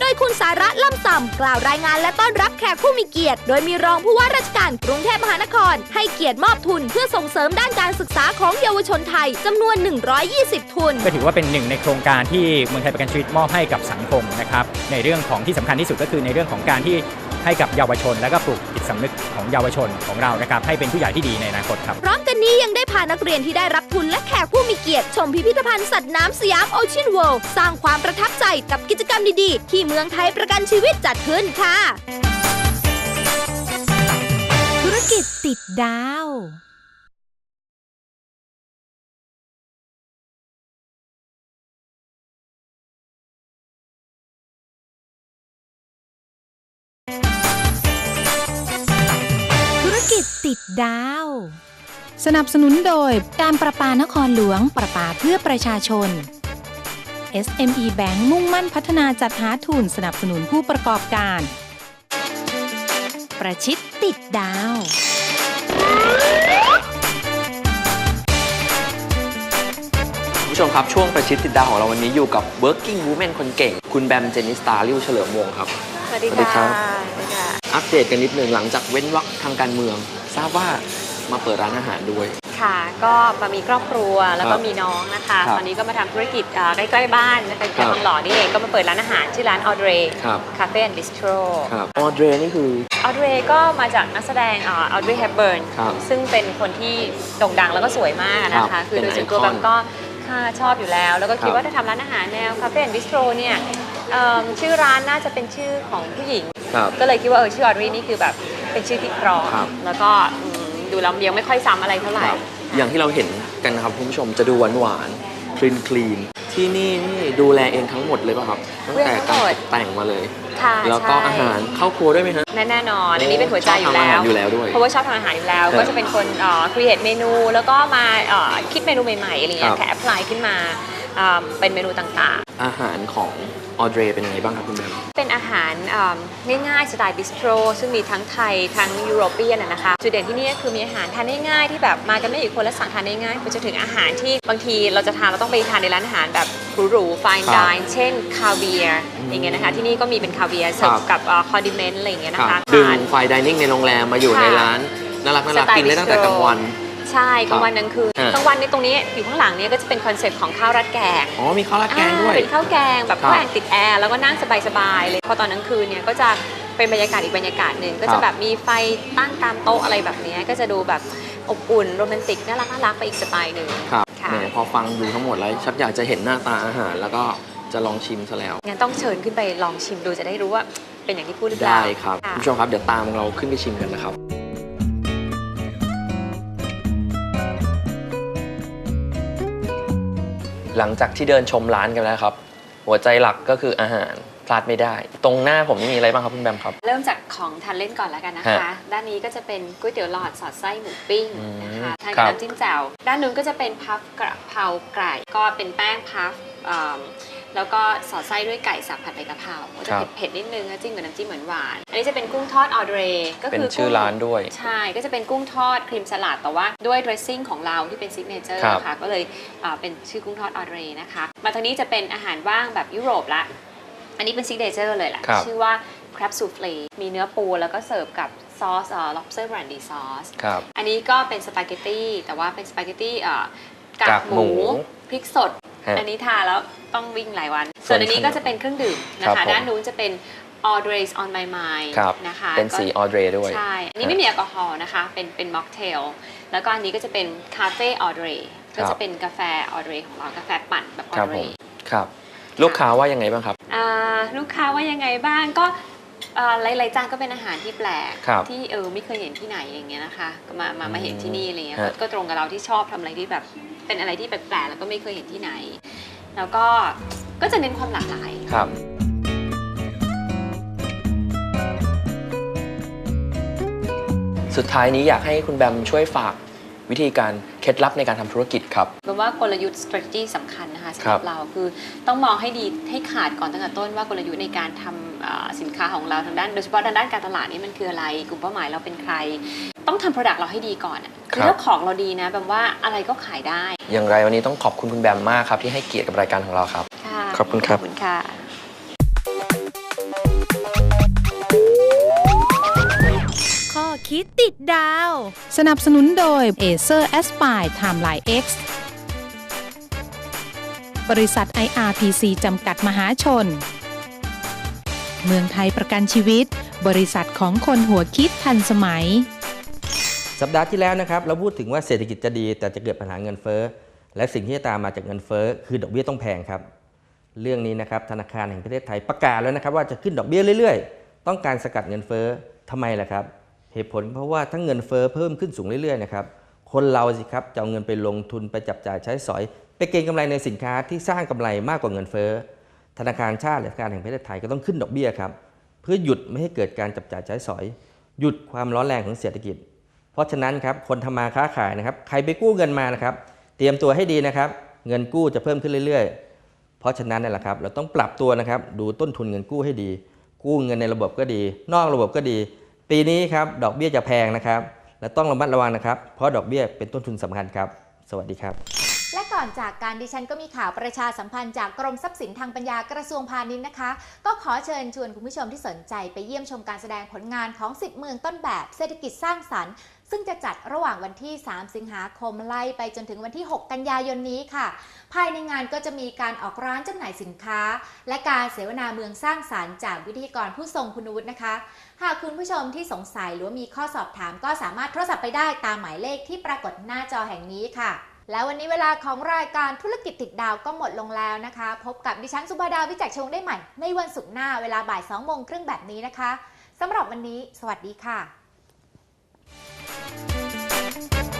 โดยคุณสาระล่ำส่ำกล่าวรายงานและต้อนรับแขกผู้มีเกียรติ โดยมีรองผู้ว่าราชการกรุงเทพมหานคร ให้เกียรติมอบทุนเพื่อส่งเสริมด้านการศึกษาของเยาวชนไทยจำนวน 120 ทุน ก็ถือว่าเป็นหนึ่งในโครงการที่เมืองไทยประกันชีวิตมอบให้กับสังคมนะครับในเรื่องของที่สำคัญที่สุดก็คือในเรื่องของการที่ ให้กับเยาวชน และก็ปลูกจิตสำนึกของเยาวชนของเรานะครับให้เป็นผู้ใหญ่ที่ดีในอนาคตครับพร้อมกันนี้ยังได้พานักเรียนที่ได้รับทุนและแขกผู้มีเกียรติ ชมพิพิธภัณฑ์สัตว์น้ำสยามโอเชียนเวิลด์สร้างความประทับใจกับกิจกรรมดีๆ ที่เมืองไทยประกันชีวิตจัดขึ้นค่ะ ธุรกิจติดดาว กิจติดดาว สนับสนุนโดยการประปานครหลวงประปาเพื่อประชาชน SME Bank มุ่งมั่นพัฒนาจัดหาทุนสนับสนุนผู้ประกอบการ ประชิดติดดาวคุณผู้ชมครับ ช่วงประชิดติดดาวของเราวันนี้อยู่กับ working woman คนเก่ง คุณแบมเจนิสตาริวเฉลิมวงศ์ครับ สวัสดีสวัสดีครัค่ะบสวัสดีค่ะ อัปเดตกันนิดหนึ่งหลังจากเว้นวรรคทางการเมือง ทราบว่ามาเปิดร้านอาหารด้วย ค่ะ ก็มามีครอบครัวแล้วคก็รับมีน้องนะคะครับตอนนี้ก็มาทำธุรกิจอ่าใกล้ๆบ้านนะคะครัแถวบทองหล่อนี่เองก็มาเปิดร้านอาหารชื่อร้านออเดรครับคาเฟ่แอนด์บิสโตรครับออเดรนี่คือออเดรก็มาจากนักแสดงออเดรแฮปเบิร์นครับซึ่งเป็นคนที่โด่งดังแล้วก็สวยมากนะครัคะบคือโดยส่วนตัวเป็นไอคอนแบบก็ค่ะชอบอยู่แล้ว แล้วก็คิดครับว่าถ้าทำร้านอาหารแนวคาเฟ่แอนด์บิสโตรเนี่ยเอิ่มชื่อร้านน่าจะเป็นชื่อของผู้หญิงครับ ก็เลยคิดว่าเออชื่อออดรีนี่คือแบบเป็นชื่อที่เพราะครับแล้วก็อืมดูแล้วยังไม่ค่อยซ้ำอะไรเท่าไหร่ครับอย่างที่เราเห็นกันนะครับคุณผู้ชมจะดูหวานหวานคลีนคลีนที่นี่นี่ดูแลเองทั้งหมดเลยป่ะครับตั้งแต่การตกแต่งมาเลยค่ะแล้วก็ใช่อาหารเข้าครัวด้วยไหมฮะแน่แน่นอนอันนี้เป็นหัวใจอยู่แล้วชอบทำอาหารอยู่แล้วด้วยเพราะว่าชอบทำอาหารอยู่แล้วครับก็จะเป็นคนเอ่อ create เมนู แล้วก็มาเอ่อคิดเมนูใหม่ๆอะไรเงี้ครัยบแค่ apply ขึ้นมาเอ่อเป็นเมนูต่างๆอาหารของออเดรเป็นยังไงบ้างครับคุณแบมเป็นอาหารเอิ่มง่ายๆสไตล์บิสโตรซึ่งมีทั้งไทยทั้งยุโรเปียนอะนะคะจุดเด่นที่นี่ก็คือมีอาหารทานง่ายๆที่แบบมากันไม่กี่คนแล้วสั่งทานได้ง่ายไปจนถึงอาหารที่บางทีเราจะทานเราต้องไปทานในร้านอาหารแบบหรูๆ fine ครับ dine เช่นคาเวียร์อย่างเงี้ยนะคะที่นี่ก็มีเป็นคาเวียร์เสิร์ฟครับกับคอดิเมนต์อะไรอย่างเงี้ยคนะรับคะดึงทาน ไฟดิเนิ่งในโรงแรมมาอยู่ค่ะในร้านน่ารักน่ารักสไตล์กินได้ตั้งแต่บิสโตรกลางวัน ใช่กลางวันกลางคืนอะกลางวันในตรงนี้อยู่ข้างหลังเนี้ก็จะเป็นคอนเซ็ปต์ของข้าวราดแกงอ๋อมีข้าวราดแกงด้วย อ่าเป็นข้าวแกงแบบครับข้าวแกงติดแอร์แล้วก็นั่งสบายๆเลยพอตอนกลางคืนเนี่ยก็จะเป็นบรรยากาศอีกบรรยากาศหนึ่งก็ครัจะบ แบบมีไฟตั้งตามโต๊ะอะไรแบบเนี้ยก็จะดูแบบอบอุ่นโรแมนติกน่ารักน่ารักไปอีกสไตล์หนึ่ง ครับค่ะ แหมพอฟังดูทั้งหมดแล้วชักอยากจะเห็นหน้าตาอาหาร แล้วก็จะลองชิมซะแล้ว งั้นต้องเชิญขึ้นไปลองชิมดูจะได้รู้ว่าเป็นอย่างที่พูดหรือเปได้ล่าครับะคุณผู้ชมครับเดี๋ยวตามเราขึ้นไปชิมกันนะครับ หลังจากที่เดินชมร้านกันแล้วครับ หัวใจหลักก็คืออาหารพลาดไม่ได้ ตรงหน้าผมนี่มีอะไรบ้างครับคุณแบมครับ เริ่มจากของทานเล่นก่อนแล้วกันนะคะฮะด้านนี้ก็จะเป็นก๋วยเตี๋ยวหลอดสอดไส้หมูปิ้งนะคะอืมทานครักับบน้ำจิ้มแจ่วด้านนู้นก็จะเป็นพัฟกระเพราไก่ก็เป็นแป้งพัฟอ่า แล้วก็สอดไส้ด้วยไก่สับผัดใบกะเพราก็จะครับเผ็ดๆนิดนึงแล้วจิ้มกับน้ำจิ้มเหมือนหวานๆอันนี้จะเป็นกุ้งทอดออเดรก็เป็นคือชื่อกุ้งร้านด้วย ใช่ก็จะเป็นกุ้งทอดครีมสลัดแต่ว่าด้วย dressing ของเราที่เป็นซิกเนเจอร์ครับค่ะก็เลยอ่าเป็นชื่อกุ้งทอดออเดรนะคะมาทางนี้จะเป็นอาหารว่างแบบยุโรปละ อันนี้เป็นซิกเนเจอร์เลยแหละครับชื่อว่า crab souffle มีเนื้อปูแล้วก็เสิร์ฟกับซอสเอ่อ lobster brandy sauce ครับอันนี้ก็เป็นสปาเกตตี้แต่ว่าเป็นสปาเกตตี้เอ่อกากากหหมูมูพริกสดฮะ อันนี้ทานแล้วต้องวิ่งหลายวัน ส่ส่ววนนอันนี้ขนมก็จะเป็นเครื่องดื่มนะครัคะบผมด้านนู้นจะเป็น all days on my mind ครับนะคะ เป็นสีก็ออเดรด้วย ใช่ อันนี้ไม่มีแอลกอฮอล์นะคะ เป็นเป็นม็อกเทล แล้วก็อันนี้ก็จะเป็นคาเฟ่ออเดรก็ครัจะบเป็นกาแฟออเดรของเรา กาแฟปั่นแบบออครับเดรผมครับ ลูกค้าว่ายังไงบ้างครับอ่าลูกค้าว่ายังไงบ้างก็อ่าหลายๆจานก็เป็นอาหารที่แปลกครับที่เออไม่เคยเห็นที่ไหนอย่างเงี้ยนะคะ ก็มามามาเห็นที่นี่อะไรเงี้ยฮะก็ก็ตรงกับเราที่ชอบทำอะไรที่แบบ เป็นอะไรที่แปลกๆแล้วก็ไม่เคยเห็นที่ไหน แล้วก็ก็จะเน้นความหลากหลาย ครับ สุดท้ายนี้อยากให้คุณแบมช่วยฝาก วิธีการเคล็ดลับในการทำธุรกิจครับแปลว่ากลยุทธ์ strategy สำคัญนะคะสำหครัรับบเราคือต้องมองให้ดีให้ขาดก่อนตั้งแต่ต้นว่ากลยุทธ์ในการทำอ่าสินค้าของเราทางด้านโดยเฉพาะทางด้านการตลาดนี่มันคืออะไร กลุ่มเป้าหมายเราเป็นใคร ต้องทำ product เราให้ดีก่อนอะคือครับถ้าของเราดีนะแบบว่าอะไรก็ขายได้ อย่างไรวันนี้ต้องขอบคุณคุณแบมมากครับที่ให้เกียรติกับรายการของเราครับค่ะขอบคุณครับขอบคุณค่ะ คิดติดดาว สนับสนุนโดย Acer Aspire Timeline X บริษัท IRPC จำกัดมหาชน เมืองไทยประกันชีวิต บริษัทของคนหัวคิดทันสมัย สัปดาห์ที่แล้วนะครับ เราพูดถึงว่าเศรษฐกิจจะดี แต่จะเกิดปัญหาเงินเฟ้อ และสิ่งที่จะตามมาจากเงินเฟ้อคือดอกเบี้ยต้องแพงครับ เรื่องนี้นะครับธนาคารแห่งประเทศไทยประกาศแล้วนะครับว่าจะขึ้นดอกเบี้ยเรื่อย ๆ ต้องการสกัดเงินเฟ้อทำไมล่ะครับ เหตุผลเพราะว่าถ้าเงินเฟ้อเพิ่มขึ้นสูงเรื่อยๆนะครับคนเราสิครับจะเอาเงินไปลงทุนไปจับจ่ายใช้สอย ไปเก็งกำไรในสินค้าที่สร้างกำไรมากกว่าเงินเฟ้อธนาคารชาติและธนาคารแห่งประเทศไทยก็ต้องขึ้นดอกเบี้ยครับเพื่อหยุดไม่ให้เกิดการจับจ่ายใช้สอย หยุดความร้อนแรงของเศรษฐกิจ เพราะฉะนั้นครับคนทำมาค้าขายนะครับใครไปกู้เงินมานะครับเตรียมตัวให้ดีนะครับ เงินกู้จะเพิ่มขึ้นเรื่อยๆ เพราะฉะนั้นนี่แหละครับเราต้องปรับตัวนะครับดูต้นทุนเงินกู้ให้ดี กู้เงินในระบบก็ดี นอกระบบก็ดี ปีนี้ครับดอกเบี้ยจะแพงนะครับ และต้องระมัดระวังนะครับ เพราะดอกเบี้ยเป็นต้นทุนสำคัญครับ สวัสดีครับ และก่อนจากการดิฉันก็มีข่าวประชาสัมพันธ์จากกรมทรัพย์สินทางปัญญากระทรวงพาณิชย์นะคะ ก็ขอเชิญชวนคุณผู้ชมที่สนใจไปเยี่ยมชมการแสดงผลงานของ10เมืองต้นแบบเศรษฐกิจสร้างสรรค์ ซึ่งจะจัดระหว่างวันที่ 3 สิงหาคมไล่ไปจนถึงวันที่ 6 กันยายนนี้ค่ะ ภายในงานก็จะมีการออกร้านจำหน่ายสินค้า และการเสวนาเมืองสร้างสรรค์จากวิทยากรผู้ทรงคุณวุฒินะคะ หากคุณผู้ชมที่สงสัยหรือมีข้อสอบถามก็สามารถโทรศัพท์ไปได้ตามหมายเลขที่ปรากฏหน้าจอแห่งนี้ค่ะ แล้ววันนี้เวลาของรายการธุรกิจติดดาวก็หมดลงแล้วนะคะ พบกับดิฉันสุภาดาวิจักชงได้ใหม่ในวันศุกร์หน้าเวลาบ่าย2โมงครึ่งแบบนี้นะคะสำหรับวันนี้ สวัสดีค่ะ Thank you.